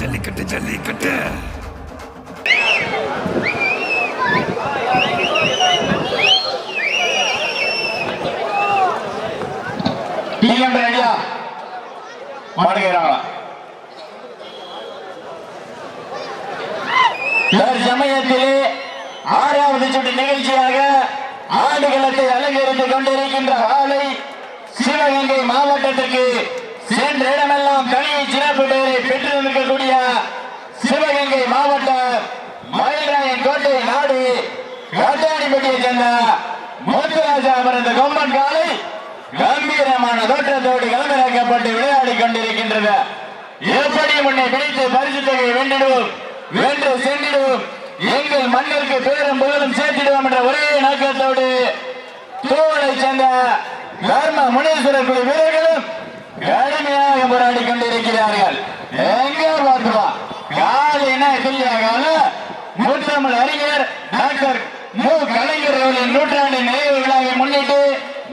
ஜல்லிக்கட்டு ஜல்லிக்கட்டு. மாடுகிறாங்களா ஆறாவது சுற்று நிகழ்ச்சியாக ஆடுகளத்தை அலங்கரித்துக் கொண்டிருக்கின்ற ஆலை சிவகங்கை மாவட்டத்திற்கு சென்ற இடமெல்லாம் தனியை சிறப்பு பெயரை பெற்றிருக்கக்கூடிய சிவகங்கை மாவட்டம் மயில்ராயன் கோட்டை நாடு காட்டாடிப்பட்டியை சேர்ந்த முத்துராஜா அவரது கொம்பன் காலை கம்பீரமான தோற்றத்தோடு களமிறக்கப்பட்டு விளையாடி கொண்டிருக்கின்றது. எப்படி உன்னை பிடித்து பரிசு தொகையை வென்றிடுவோம்? வென்று சென்றிடுவோம். எங்கள் மண்ணிற்கு பேரும் புகழும் சேர்த்திடுவோம் என்ற ஒரே நோக்கத்தோடு தூவலை சேர்ந்த தர்ம முனீஸ்வரர் குழு வீரர்களும் கடுமையாக போராடி கொண்டிருக்கிறார்கள். எங்கே பார்த்துவா? காலைனா எதிரியாக முத்தமிழ் அறிஞர் டாக்டர் மு. கலைஞர் அவர்களின் நூற்றாண்டு நினைவு விழாவை முன்னிட்டு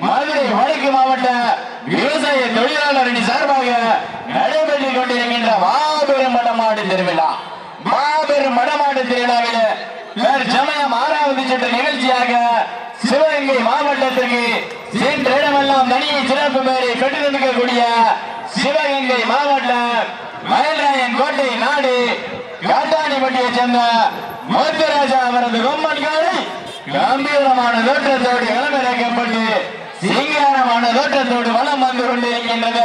மதுரை வடக்கு மாவட்ட விவசாய தொழிலாளர் அணி சார்பாக நடைபெற்றுக் கொண்டிருக்கின்ற மாபெரும் மடமாடு திருவிழா. மாபெரும் மடமாடு திருவிழாவில் சமயம் ஆறாவது சுற்று நிகழ்ச்சியாக சிவகங்கை மாவட்டத்திற்கு சென்ற இடமெல்லாம் தனியை சிறப்பு பெயரை பெற்றிருக்கக்கூடிய சிவகங்கை மாவட்டம் மயில்ராயன் கோட்டை நாடு காட்டாணிப்பட்டியை சேர்ந்த முத்துராஜா அவரது கொம்மன் காலை கம்பீரமான தோற்றத்தோடு களமிறக்கப்பட்டு சிங்காரமான தோற்றத்தோடு வளம் வந்து கொண்டிருக்கின்றது.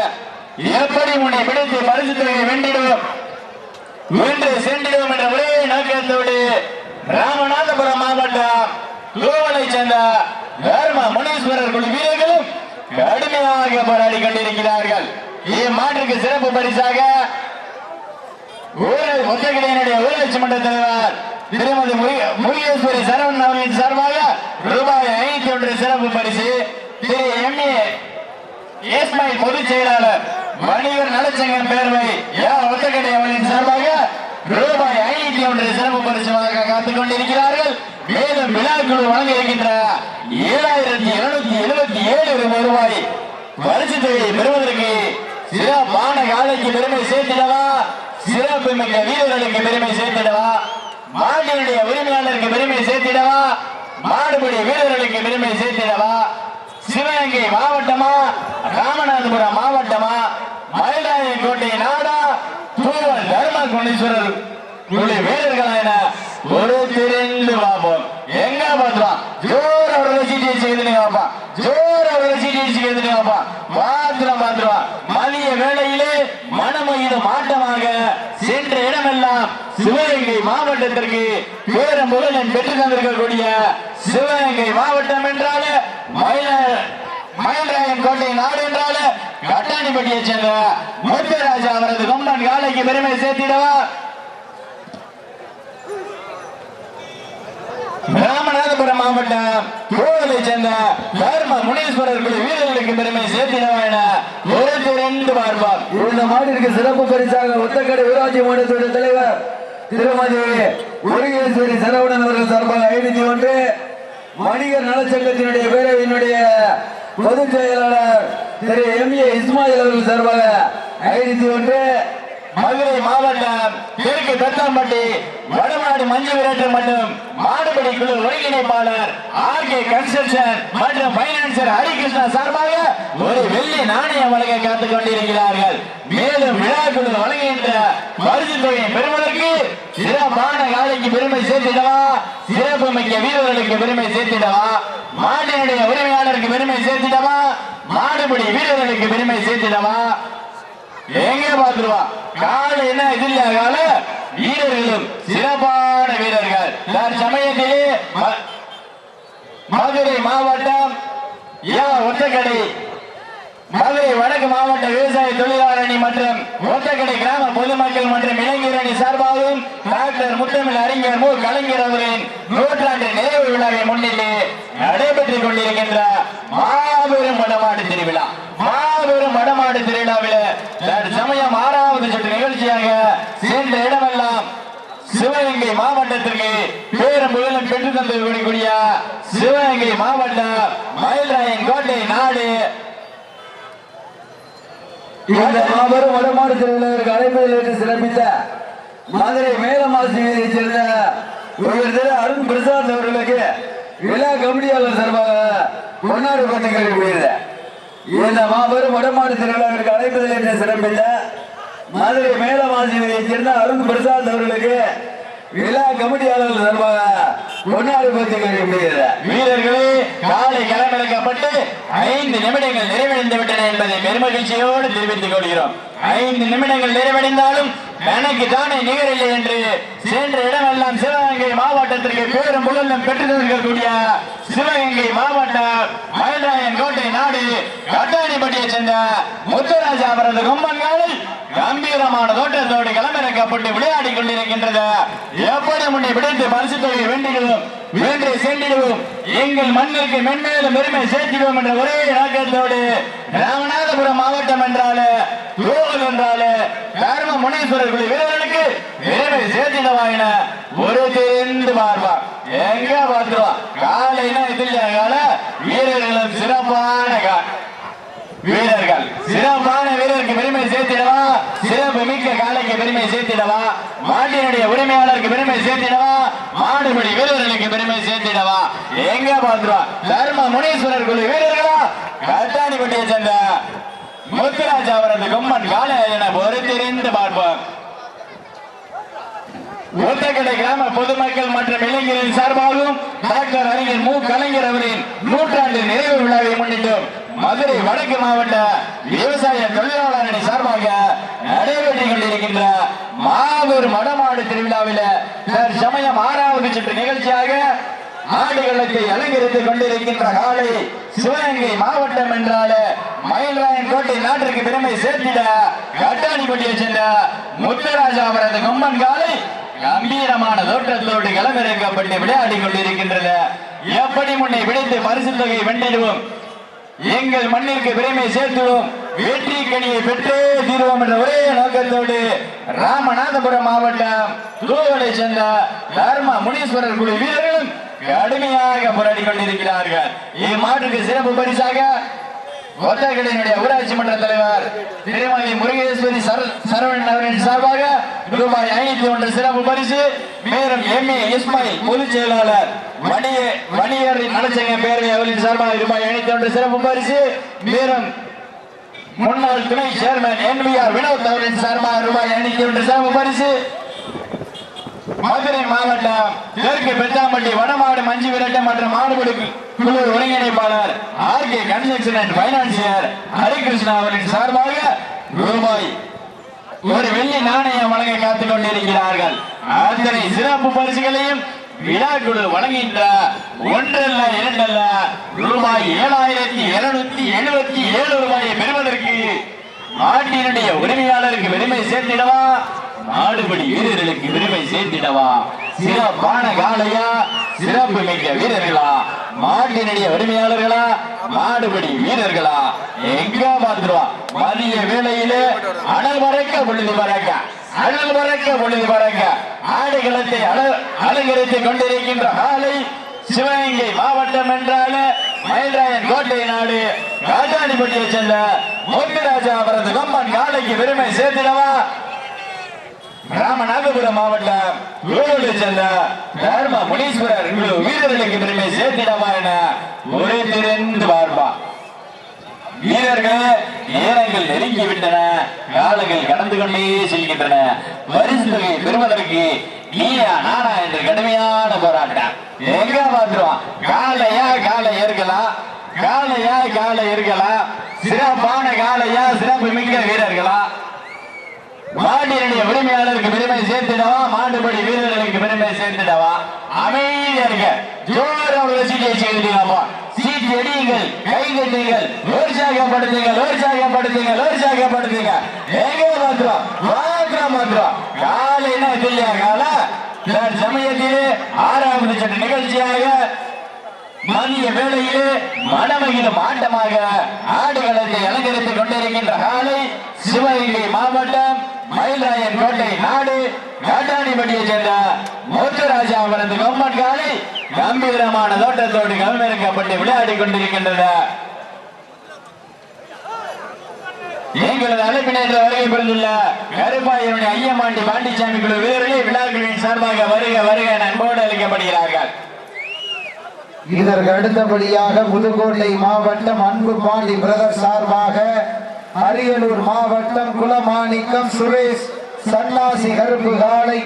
எப்படி உன்னை பிடித்து பரிசு தொகையை வென்றிடுவோம் வென்று சென்றிடுவோம் என்ற ஒரே நோக்கத்தோடு ராமநாதபுரம் மாவட்டம் கோவலை சேர்ந்த தர்ம முனீஸ்வரர் குழு வீரர்களும் கடுமையாக போராடி கொண்டிருக்கிறார்கள். இம்மாற்றுக்கு சிறப்பு பரிசாக ஊரல் ஒத்தக்கடையினுடைய ஊராட்சி மன்ற தலைவர் திருமதி முருகேஸ்வரி சரவணன் அவர்களின் சார்பாக ரூபாய் ஐநூத்தி ஒன்று சிறப்பு பரிசு திரு எம். ஏ. பொதுச் செயலாளர் வணிகர் நலச்சங்கம் பேர்வை யா. ஒத்தக்கடை அவர்களின் சார்பாக ரூபாய் ஐநூத்தி ஒன்று சிறப்பு பரிசு வழங்க காத்துக் கொண்டிருக்கிறார்கள். மேலும் விழாக்குழு வழங்க இருக்கின்ற ஏழாயிரத்தி இருநூத்தி எழுபத்தி ஏழு ரூபாய் பரிசு தொகையை பெறுவதற்கு சிறப்பான காலைக்கு பெருமை சேர்த்திடவா? சிறப்பு மிக்க வீரர்களுக்கு பெருமை சேர்த்திடவா? மாட்டினுடைய உரிமையாளருக்கு பெருமை சேர்த்திடவா? மாடுபுடைய வீரர்களுக்கு பெருமை சேர்த்திடவா? சிவகங்கை மாவட்டமா? ராமநாதபுரம் மாவட்டமா? மயிலாய கோட்டை நாடா? தூவல் தர்ம குணீஸ்வரர் குழு வீரர்களா என ஒரு திரண்டு பார்ப்போம். எங்க பார்த்துவான் ஜோர அவர்களை சீட்டி செய்து பார்ப்பான். ஜோர அவர்களை சீட்டி செய்து பார்ப்பான். மாத்திரம் பார்த்துருவான். மதிய வேளையிலே மனமொழித மாட்டமாக சென்ற இடமெல்லாம் சிவகங்கை சிவகங்கை மாவட்டத்திற்கு பேரும் புகழன் பெற்று தந்திருக்கக்கூடிய சிவகங்கை மாவட்டம் என்றால மயில மயில்ராயன் கோட்டை நாடு என்றால கட்டாணிப்பட்டியை சேர்ந்த முத்தராஜா அவரது கொம்பன் காலைக்கு பெருமை சேர்த்திடவா? ராமநாதபுரம் மாவட்டம் கோவிலை சேர்ந்த தர்ம முனீஸ்வரர் குழு வீரர்களுக்கு பெருமை சேர்த்திடவா என ஒரு ரெண்டு பார்ப்பார். இந்த மாட்டிற்கு சிறப்பு பரிசாக ஒத்தக்கடை ஊராட்சி மாநிலத்துடைய தலைவர் திருமதி முருகேஸ்வரி சரவணன் அவர்கள் சார்பாக ஐநூத்தி ஒன்று வணிகர் நலச்சங்கத்தினுடைய பேரவையினுடைய பொதுச் செயலாளர் திரு எம் ஏ இஸ்மாயில் அவர்கள் சார்பாக ஐநூத்தி ஒன்று மதுரை மாவட்டம் தெற்கு பெத்தாம்பட்டி வடநாடு மஞ்சு விரட்டு மற்றும் மாடுபடி குழு ஒருங்கிணைப்பாளர் ஆர் கே கன்ஸ்ட்ரக்ஷன் மற்றும் பைனான்சர் ஹரிகிருஷ்ணா சார்பாக ஒரு வெள்ளி நாணயம் வழங்க காத்துக் கொண்டிருக்கிறார்கள். மேலும் விழா குழு வழங்குகின்ற பரிசு தொகையை பெறுவதற்கு சிறப்பான காலைக்கு பெருமை சேர்த்திடவா? சிறப்பு மிக்க வீரர்களுக்கு பெருமை சேர்த்திடவா? மாட்டினுடைய உரிமையாளருக்கு பெருமை சேர்த்திடவா? மாடுபடி வீரர்களுக்கு பெருமை சேர்த்திடவா? ஏங்க பாத்துருவா கால என்ன எதிரியாக வீரர்களும் சிறப்பான வீரர்கள். தற்சமயத்திலே மதுரை மாவட்டம் ஒத்தக்கடை மதுரை வடக்கு மாவட்ட விவசாய தொழிலாளர் அணி மற்றும் ஒத்தக்கடை கிராம பொதுமக்கள் மற்றும் இளைஞர் அணி சார்பாகவும் டாக்டர் முத்தமிழ் அறிஞர் மு. கலைஞர் அவரின் நூற்றாண்டு நிறைவு விழாவை முன்னிட்டு நடைபெற்றுக் கொண்டிருக்கின்ற மாபெரும் வடமாடு திருவிழா. மாபெரும் வடமாடு திருவிழாவில் சமயம் ஆறாவது சுற்று நிகழ்ச்சியாக சென்ற இடமெல்லாம் சிவகங்கை மாவட்டத்திற்கு பேரும் புகழும் பெற்று தந்திருக்கக்கூடிய சிவகங்கை மாவட்டம் மயில்ராயன் கோட்டை நாடு. இந்த மாபெரும் வடமாடு திருவிழாவிற்கு அழைப்பதில் இருந்து சிறப்பித்த மதுரை மேலமாசியை சேர்ந்த உயர் திரு அருண் பிரசாத் அவர்களுக்கு விழா கமிட்டியாளர் சார்பாக பொன்னாடு பட்டு கழிவுகிறது இந்த மாபெரும் வடமாடு திருவிழாவிற்கு அழைப்பதில் என்ன சிறப்பில்ல? மதுரை மேலமாசியை சேர்ந்த அருண் பிரசாத் அவர்களுக்கு விழா கமிட்டியாளர்கள் சார்பாக பொன்னாடு வீரர்களே காலை களமிறக்கப்பட்டு ஐந்து நிமிடங்கள் நிறைவடைந்து விட்டன என்பதை பெருமகிழ்ச்சியோடு தெரிவித்துக் கொள்கிறோம். ஐந்து நிமிடங்கள் நிறைவடைந்தாலும் எனக்கு தானே நிகரில்லை என்று சென்ற இடமெல்லாம் சிவகங்கை மாவட்டத்திற்கு பேரும் புகழும் பெற்று இருக்கக்கூடிய சிவகங்கை மாவட்டம் மயில்ராயன் கோட்டை நாடு கட்டாணிப்பட்டியை சேர்ந்த முத்துராஜா அவரது கொம்பன்காலில் கம்பீரமான தோட்டத்தோடு களமிறக்கப்பட்டு விளையாடி கொண்டிருக்கின்றது. எப்படி முன்னே விடுத்து பரிசு தொகை வேண்டிகளும் வென்று சென்றிடுவோம். எங்கள் மண்ணிற்கு மென்மேலும் பெருமை சேர்த்திடுவோம் என்ற ஒரே நோக்கத்தோடு ராமநாதபுரம் மாவட்டம் என்றாலே தூவல் என்றாலே கர்ம முனீஸ்வரர் குழு வீரர்களுக்கு பெருமை சேர்த்திடவா என ஒரு தெரிந்து பார்வா எங்க பார்த்துருவா. காலைனா இதில் கால வீரர்களும் சிறப்பான கால். வீரர்கள் சிறப்பான வீரருக்கு பெருமை சேர்த்திடவா? சிறப்பு மிக்க காலைக்கு பெருமை சேர்த்திடவா? மாட்டினுடைய உரிமையாளருக்கு பெருமை சேர்த்திடவா? மாடுபடி வீரர்களுக்கு பெருமை சேர்த்திடவா? எங்க பாத்துருவா தர்ம முனீஸ்வரர் குழு வீரர்களா? கட்டாணிப்பட்டியை சேர்ந்த முத்துராஜ் அவரது கும்மன் காலை என பொறுத்திருந்து பார்ப்போம். ஒத்தக்கடை கிராம பொதுமக்கள் மற்றும் இளைஞரின் சார்பாகவும் டாக்டர் அறிஞர் மு. கலைஞர் அவரின் நூற்றாண்டு நிறைவு விழாவை முன்னிட்டும். மதுரை வடக்கு மாவட்ட விவசாய தொழிலாளர் அணி சார்பாக நடைபெற்றுக் கொண்டிருக்கின்ற மாபெரும் மடமாடு திருவிழாவில் தற்சமயம் ஆறாவது சுற்று நிகழ்ச்சியாக ஆடுகளத்தை அலங்கரித்துக் கொண்டிருக்கின்ற காலை சிவகங்கை மாவட்டம் என்றால மயில்ராயன் கோட்டை நாட்டிற்கு பெருமை சேர்த்திட கட்டாணிப்பட்டியை சென்ற முத்துராஜா அவரது கொம்பன் காலை கம்பீரமான தோற்றத்தோடு களமிறக்கப்பட்டு விளையாடி கொண்டிருக்கின்றது எப்படி முன்னை விடைத்து பரிசு தொகை வென்றிடுவோம்? எங்கள் மண்ணிற்கு பெருமை சேர்த்துவோம். வெற்றி கனியை பெற்றே தீர்வோம் என்ற ஒரே நோக்கத்தோடு ராமநாதபுரம் மாவட்டம் தூவலை சேர்ந்த தர்ம முனீஸ்வரர் குழு வீரர்களும் கடுமையாக போராடி கொண்டிருக்கிறார்கள். இம்மாட்டுக்கு சிறப்பு பரிசாக ஒத்தக்கடையினுடைய ஊராட்சி மன்ற தலைவர் திருமதி முருகேஸ்வரி சரவணன் அவர்களின் சார்பாக ரூபாய் ஐநூத்தி ஒன்று சிறப்பு பரிசு. மேலும் எம் ஏ இஸ்மாயில் பொதுச் செயலாளர் வணிக வணிகரின் நலச்சங்க பேரவை அவர்களின் சார்பாக ரூபாய் ஐநூத்தி ஒன்று சிறப்பு பரிசு. மேலும் முன்னாள் துணை chairman N V R Vinoth அவர்களின் சார்பாக ரூபாய் ஐநூத்தி ஒன்று சிறப்பு பரிசு. மதுரை மாவட்டம் தெற்கு பெத்தாம்பட்டி வடமாடு மஞ்சு விரட்டம் மற்றும் மாடுபடி குழு ஒருங்கிணைப்பாளர் R K construction and financier Harikrishna அவரின் சார்பாக ரூபாய் ஒரு வெள்ளி நாணயம் வழங்க காத்துக் கொண்டிருக்கிறார்கள் அத்தனை சிறப்பு பரிசுகளையும் விழாக்குழு வழங்குகின்ற ஒன்றல்ல இரண்டல்ல ரூபாய் ஏழாயிரத்தி இருநூத்தி எழுபத்தி ஏழு ரூபாயை பெறுவதற்கு நாட்டினுடைய உரிமையாளருக்கு பெருமை சேர்த்திடவா? நாடுபடி வீரர்களுக்கு பெருமை சேர்த்திடவா? சிறப்பான காலையா சிறப்பு மிக்க வீரர்களா? மாட்டினுடைய உரிமையாளர்களா? மாடுபடி வீரர்களா? எங்க பார்த்துருவா? மதிய வேளையிலே அனல் மறைக்க பொழுது மறைக்க. அனல் மறைக்க பொழுது மறைக்க. ஆடுகளத்தை அல- அலங்கரித்துக் கொண்டிருக்கின்ற காலை சிவகங்கை மாவட்டம் என்றாலே மயில்ராயன் கோட்டை நாடு. காட்டாணிப்பட்டியை சேர்ந்த முத்துராஜா அவரது கொம்பன் காலைக்கு பெருமை சேர்த்திடவா? ராமநாதபுரம் மாவட்டம் ஈரோடு சேர்ந்த தர்ம முனீஸ்வரர் வீரர்களுக்கு பெருமை சேர்த்திடமா என ஒரே திறந்து பார்ப்பா வீரர்கள் நேரங்கள் நெருங்கி விட்டன காலங்கள் கடந்து கொண்டே செல்கின்றன. பரிசு தொகை பெறுவதற்கு நீயா நானா என்று கடுமையான போராட்டம். எங்க பாத்துருவான் காலையா காலை ஏற்கலாம் காலையா காலை இருக்கலாம் சிறப்பான காலையா சிறப்பு மிக்க வீரர்களா? மாட்டினுடைய உரிமையாளருக்கு பெருமை சேர்த்திடவா? மாட்டுப்படி வீரர்களுக்கு பெருமை சேர்த்திடவா? அமைதியா இருக்க ஜோர் அவர்களை சீட்டை செய்துட்டீங்கப்பா சீட்டு எடியுங்கள் கை தட்டுங்கள் உற்சாகப்படுத்துங்கள் உற்சாகப்படுத்துங்கள் உற்சாகப்படுத்துங்க. எங்க மாத்திரம் மாத்திரம் மாத்திரம். காலைன்னா இல்லையா கால சமயத்திலே ஆறாவது சட்ட நிகழ்ச்சியாக மதிய வேளையிலே மனமையிலும் ஆட்டமாக ஆடுகளத்தை அலங்கரித்துக் கொண்டிருக்கின்ற காலை சிவகங்கை மாவட்டம் மயிலாயன் கோட்டை நாடு காட்டாணிப்பட்டியை சேர்ந்த முத்துராஜா அவரது கொம்மன் காலை கம்பீரமான தோட்டத்தோடு கவனிக்கப்பட்டு விளையாடி கொண்டிருக்கின்றன. எங்களது அழைப்பினத்தில் வருகை புரிந்துள்ள கருப்பாயனுடைய ஐயமாண்டி பாண்டிச்சாமி குழு வீரர்களே விழாக்களின் சார்பாக வருக வருக என அளிக்கப்படுகிறார்கள் இதற்கு அடுத்தபடியாக புதுக்கோட்டை மாவட்டம் அன்பு பாண்டி பிரதர் சார்பாக அரியலூர் மாவட்டம் குலமாணிக்கம் சுரேஷ் சன்னாசி கருப்பு காலை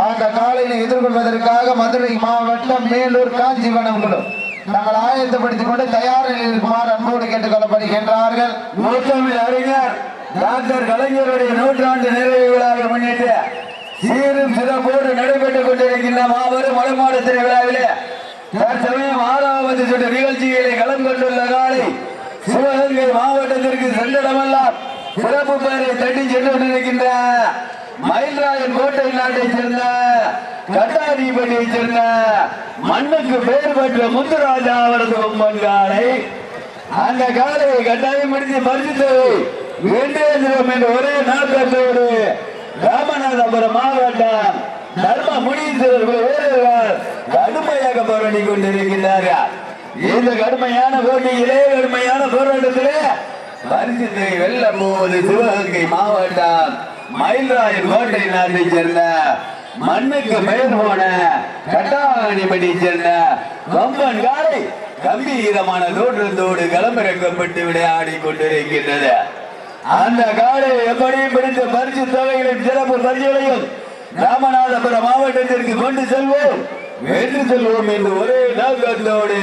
அந்த காளையினை எதிர்கொள்வதற்காக மதுரை மாவட்டம் மேலூர் காஞ்சிவனம் குழு நாங்கள் ஆயத்தப்படுத்திக் கொண்டு தயார் நிலையில் இருக்குமாறு அன்போடு கேட்டுக்கொள்ளப்படுகின்றார்கள். மூத்தமிழ் அறிஞர் டாக்டர் கலைஞருடைய நூற்றாண்டு நிறைவு விழாவை முன்னிட்டு சீரும் சிறப்போடு நடைபெற்றுக் கொண்டிருக்கின்ற மாபெரும் மலைமாடு திருவிழாவிலே தற்சமயம் ஆறாவது சுற்று நிகழ்ச்சிகளை களம் கொண்டுள்ள காலை சிவகங்கை மாவட்டத்திற்கு சென்றிடமெல்லாம் சிறப்பு பெயரை தட்டி சென்று கொண்டிருக்கின்ற மயில்ராயன் கோட்டை நாட்டைச் சேர்ந்த கட்டாரிப்பட்டியைச் சேர்ந்த மண்ணுக்கு பெயர் பெற்ற முத்துராஜா அவரது பொம்மன் காலை. அந்த காலையை கட்டாயப்படுத்தி பரிசுத்து வேண்டேந்திரம் என்ற ஒரே நாட்டத்தோடு ராமநாதபுரம் மாவட்டம் தர்ம முனீஸ்வரர் கடுமையாக போராடி கொண்டிருக்கிறார்கள் இந்த கடுமையான போட்டியிலே கடுமையான போராட்டத்திலே பரிசுத்தை வெல்ல போவது சிவகங்கை மாவட்டம் மயில்ராயன் கோட்டை நாட்டை சேர்ந்த மண்ணுக்கு பெயர் போன கட்டாணிப்பட்டி சேர்ந்த கம்பன் காலை கம்பீரமான தோற்றத்தோடு களமிறக்கப்பட்டு விளையாடி கொண்டிருக்கின்றது. அந்த காலை எப்படி பிடித்த பரிசு தொகைகளின் சிறப்பு பரிசுகளையும் ராமநாதபுரம் மாவட்டத்திற்கு கொண்டு செல்வோம். வென்று செல்வோம் என்று ஒரே நோக்கத்தோடு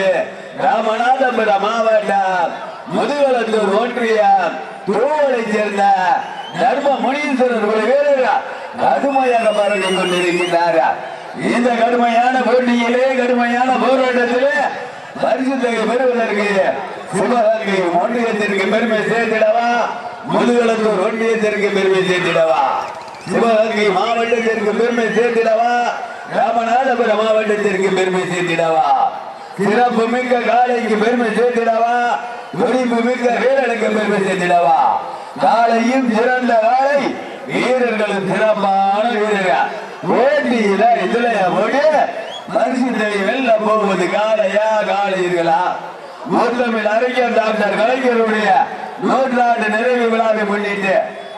ராமநாதபுரம் மாவட்டம் முதுகலந்தூர் ஒன்றியம் தூவலை சேர்ந்த தர்ம முனீஸ்வரர் ஒரு வீரர்கள் கடுமையாக பரவி கொண்டிருக்கிறார் இந்த கடுமையான போட்டியிலே கடுமையான போராட்டத்திலே பரிசுத்தை பெறுவதற்கு சிவகங்கை ஒன்றியத்திற்கு பெருமை சேர்த்திடவா? முதுகலந்தூர் ஒன்றியத்திற்கு பெருமை சேர்த்திடவா? சிவகங்கை மாவட்டத்திற்கு பெருமை சேர்த்திடவா? ராமநாதபுரம் மாவட்டத்திற்கு பெருமை சேர்த்திடவா? சிறப்பு மிக்க காலைக்கு பெருமை சேர்த்திடவா? வெடிப்பு மிக்க வீரனுக்கு பெருமை சேர்த்திடவா? காலையும் சிறந்த காலை வீரர்களும் சிறப்பான வீரர்கள். போட்டியில இதுல போட்டு மனுஷனை வெல்ல போவது காலையா காலையர்களா மூத்தமிழ் அறிஞர் டாக்டர் கலைஞருடைய நூற்றாண்டு நிறைவு விழாவை முன்னிட்டு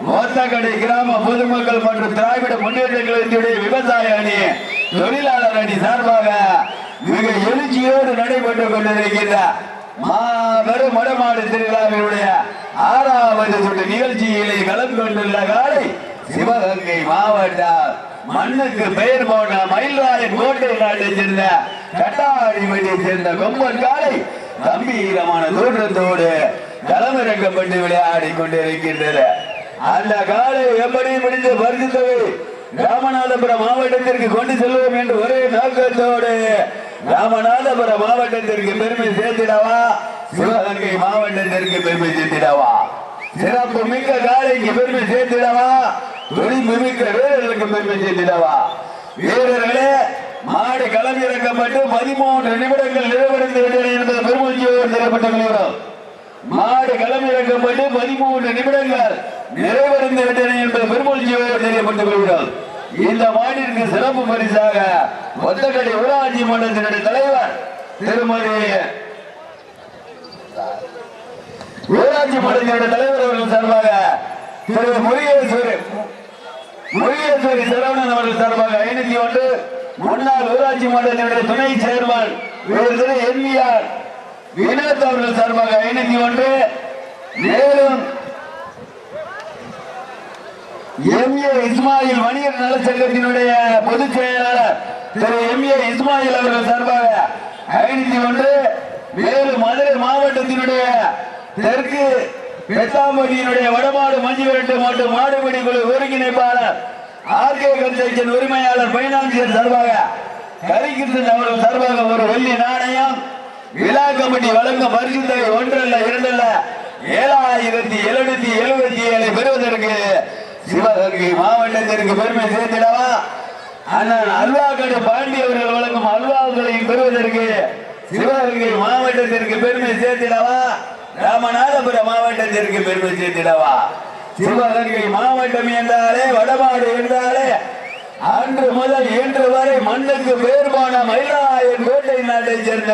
மொத்தக்கடை கிராம பொதுமக்கள் மற்றும் திராவிட முன்னேற்ற கழகத்துடைய விவசாய அணி தொழிலாளர் அணி சார்பாக மிக எழுச்சியோடு நடைபெற்றுக் கொண்டிருக்கின்ற மாபெரும் மடமாடு திருவிழாவினுடைய ஆறாவது சுற்று நிகழ்ச்சியிலே கலந்து கொண்டுள்ள காலை சிவகங்கை மாவட்டம். மண்ணுக்கு பெயர் போன மயில்ராயன் கோட்டை நாட்டை சேர்ந்த கட்டாடிமட்டியை சேர்ந்த கொம்பன் காலை கம்பீரமான தோற்றத்தோடு களமிறக்கப்பட்டு விளையாடி கொண்டிருக்கின்றன அந்த காலை எப்படி முடிந்து பரிசு ராமநாதபுரம் மாவட்டத்திற்கு கொண்டு செல்வோம் என்று ஒரே நோக்கத்தோடு ராமநாதபுரம் மாவட்டத்திற்கு பெருமை சேர்த்திடவா? சிவகங்கை மாவட்டத்திற்கு பெருமை சேர்த்திடவா? சிறப்பு மிக்க காலைக்கு பெருமை சேர்த்திடவா? துணிப்பு மிக்க வீரர்களுக்கு பெருமை சேர்த்திடவா? வீரர்களே மாடு களமிறக்கப்பட்டு பதிமூன்று நிமிடங்கள் நிறைவடைந்து விட்டன என்பது பெருமொழியோடு திரைப்பட்ட நிமிடம் மாடு களமிறக்கப்பட்டு பதிமூன்று நிமிடங்கள் நிறைவடைந்து விட்டன என்பது பெருமொழியோடு தெரியப்பட்டு கொள்கிறோம் இந்த மாடிற்கு சிறப்பு பரிசாக ஒத்தக்கடை ஊராட்சி மன்றத்தினுடைய தலைவர் திருமதி ஊராட்சி மன்றத்தினுடைய தலைவர் அவர்கள் சார்பாக திரு முருகேஸ்வரி முருகேஸ்வரி சரவணன் அவர்கள் சார்பாக ஐநூத்தி ஒன்று முன்னாள் ஊராட்சி மன்றத்தினுடைய துணை சேர்மன் திரு எம்இஆர் வினோத் அவர்கள் சார்பாக ஐநூத்தி ஒன்று. மேலும் எம்ஏ இஸ்மாயில் வணிகர் நலச்சங்கத்தினுடைய பொதுச் செயலாளர் திரு எம்ஏ இஸ்மாயில் அவர்கள் சார்பாக ஐநூத்தி ஒன்று மேலும் மதுரை மாவட்டத்தினுடைய தெற்கு பெத்தாம்பதியினுடைய வடமாடு மஞ்சு விரட்டு மற்றும் மாடுபிடி குழு ஒருங்கிணைப்பாளர் ஆர்கே கன்ஸ்ட்ரக்ஷன் உரிமையாளர் பைனான்சியர் சார்பாக கரிகிருஷ்ணன் அவர்கள் சார்பாக ஒரு வெள்ளி நாணயம் விழா கமிட்டி வழங்கும் பரிசு தொகை ஒன்றல்ல இரண்டல்ல ஏழாயிரத்தி எழுநூத்தி சிவகங்கை மாவட்டத்திற்கு பெருமை சேர்த்திடவா? அண்ணன் அல்வாக்கடை பாண்டி அவர்கள் வழங்கும் அல்வாக்களையும் பெறுவதற்கு சிவகங்கை மாவட்டத்திற்கு பெருமை சேர்த்திடவா? ராமநாதபுரம் மாவட்டத்திற்கு பெருமை சேர்த்திடவா? சிவகங்கை மாவட்டம் என்றாலே வடமாடு என்றாலே அன்று முதல் இன்று வரை மண்ணுக்கு பேர் போன மயிலாயன் வேட்டை நாட்டை சேர்ந்த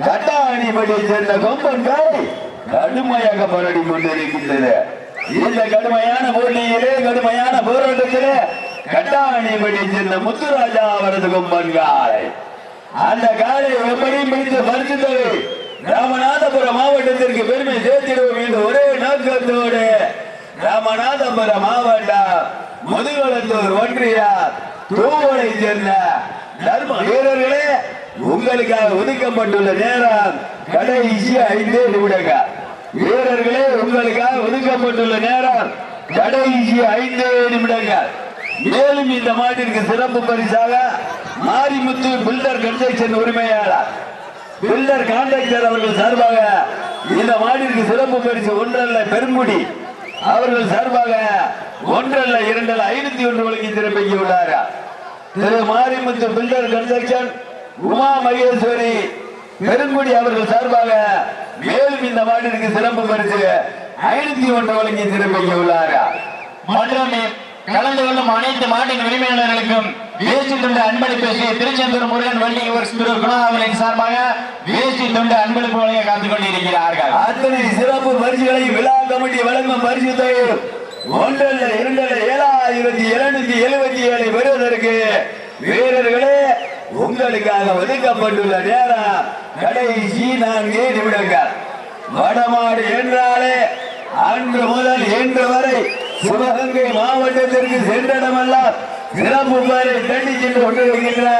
கட்டாணிபடியை சேர்ந்த கொம்பன் காய் கடுமையாக போராடி கொண்டிருக்கின்றது. இந்த கடுமையான போட்டியிலே கடுமையான போராட்டத்திலே கட்டாணி சேர்ந்த முத்துராஜா அவரது கொம்பன் காலை. அந்த காலை எப்படியும் பிடித்து பறித்தது ராமநாதபுரம் மாவட்டத்திற்கு பெருமை சேர்த்திடுவோம் என்று ஒரே நோக்கத்தோடு ராமநாதபுரம் மாவட்டம் முதுகுளத்தூர் ஒன்றியார் தூவலை சேர்ந்த தர்ம வீரர்களே உங்களுக்காக ஒதுக்கப்பட்டுள்ள நேரம் கடைசி ஐந்து நிமிடங்கள். வீரர்களே உங்களுக்காக ஒதுக்கப்பட்டுள்ள நேரம் கடைசி ஐந்து நிமிடங்கள். மேலும் இந்த மாட்டிற்கு சிறப்பு பரிசாக மாரிமுத்து பில்டர் கன்ஸ்ட்ரக்ஷன் உரிமையாளர். பில்டர் கான்ட்ராக்டர் அவர்கள் சார்பாக இந்த மாட்டிற்கு சிறப்பு பரிசு ஒன்றல்ல பெருங்குடி. அவர்கள் சார்பாக ஒன்றல்ல இரண்டல்ல ஐநூத்தி ஒன்று வழங்கி சிறப்பிக்க உள்ளார் திரு மாரிமுத்து பில்டர் கன்ஸ்ட்ரக்ஷன் உமா மகேஸ்வரி பெருங்குடி அவர்கள் சார்பாக மேலும் இந்த மாட்டிற்கு சிறப்பு பரிசு ஐநூத்தி ஒன்று வழங்கி சிறப்பிக்க உள்ளார் மற்றும் கலந்து கொள்ளும் அனைத்து மாட்டின் உரிமையாளர்களுக்கும் வேஷ்டி துண்டு அன்பளிப்பு ஸ்ரீ திருச்செந்தூர் முருகன் வள்ளி ஒரு திரு குணா அவர்களின் சார்பாக வேஷ்டி துண்டு அன்பளிப்பு வழங்க காத்துக் கொண்டிருக்கிறார்கள். அத்தனை சிறப்பு பரிசுகளை விழா கமிட்டி வழங்கும் பரிசு தொகை ஒன்றல்ல இரண்டல்ல ஏழாயிரத்தி இருநூத்தி எழுபத்தி ஏழை பெறுவதற்கு வீரர்களே உங்களுக்காக ஒதுக்கப்பட்டுள்ள நேரம் கடைசி நான்கு நிமிடங்கள். வடமாடு என்றாலே அன்று முதல் இன்று வரை சிவகங்கை மாவட்டத்திற்கு சென்றடமெல்லாம் சிறப்பு பேரை தள்ளி சென்று கொண்டிருக்கின்ற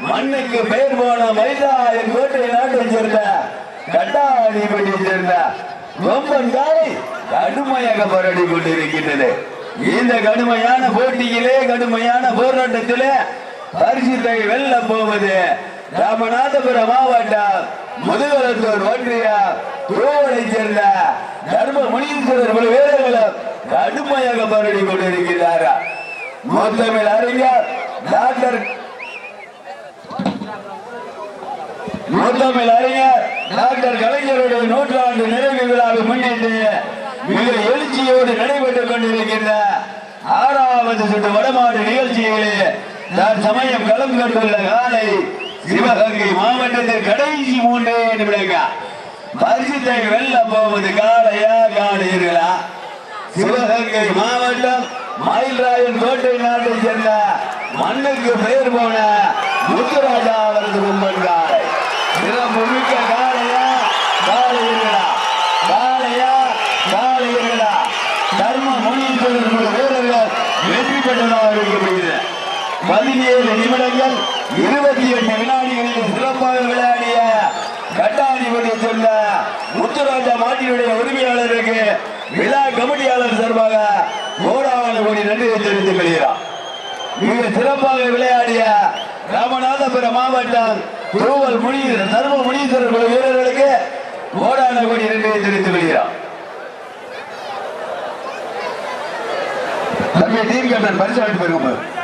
மண்ணுக்கு பெயர் போன மைதாயின் கோட்டை நாட்டை சேர்ந்த கட்டாணிப்பட்டி சேர்ந்த கொம்பன் காலை கடுமையாக போராடி கொண்டிருக்கின்றது. இந்த கடுமையான போட்டியிலே கடுமையான போராட்டத்திலே பரிசுத்தை வெல்ல போவது ராமநாதபுரம் மாவட்டம் முதுகலத்தூர் ஒன்றியா தூவலை சேர்ந்த தர்ம முனீஸ்வரர் பல வீரர்களும் கடுமையாக போராடி கொண்டிருக்கிறார். முத்தமிழ் அறிஞர் டாக்டர் முத்தமிழ் அறிஞர் டாக்டர் கலைஞருடைய நூற்றாண்டு நிறைவு விழாவை முன்னிட்டு மிக எழுச்சியோடு நடைபெற்றுக் கொண்டிருக்கின்ற ஆறாவது சுற்று வடமாடு நிகழ்ச்சியிலே தற்சமயம் களம் கண்டுள்ள காலை சிவகங்கை மாவட்டத்தில் கடைசி மூன்றே நிமிடங்கள் பரிசுத்தை வெல்ல போவது காலையா காளையர்களா சிவகங்கை மாவட்டம் மயில்ராயன் கோட்டை நாட்டை சேர்ந்த மண்ணுக்கு பெயர் போன முத்துராஜா அவரது கும்பன் காலை. சிறப்பு மிக்க காளையா காளையர்களா காளையா காளையர்களா தர்ம மொழி வீரர்கள் வெற்றி பெற்றதாக இருக்கப்படுகிறது பதினேழு நிமிடங்கள் இருபத்தி எட்டு வினாடிகளில் சிறப்பாக விளையாடிய கட்டாதிபதி சொன்ன முத்துராஜா மாட்டினுடைய உரிமையாளருக்கு விழா கமிட்டியாளர் சார்பாக கோடாவது கோடி நன்றியை தெரிவித்துக் கொள்கிறார் மிக சிறப்பாக விளையாடிய ராமநாதபுரம் மாவட்டம் தூவல் முனி தர்ம முனீஸ்வரர் குழு வீரர்களுக்கு கோடான கோடி நன்றியை தெரிவித்துக் கொள்கிறார் தம்பி டீம் கேப்டன் பரிசு வாங்கிட்டு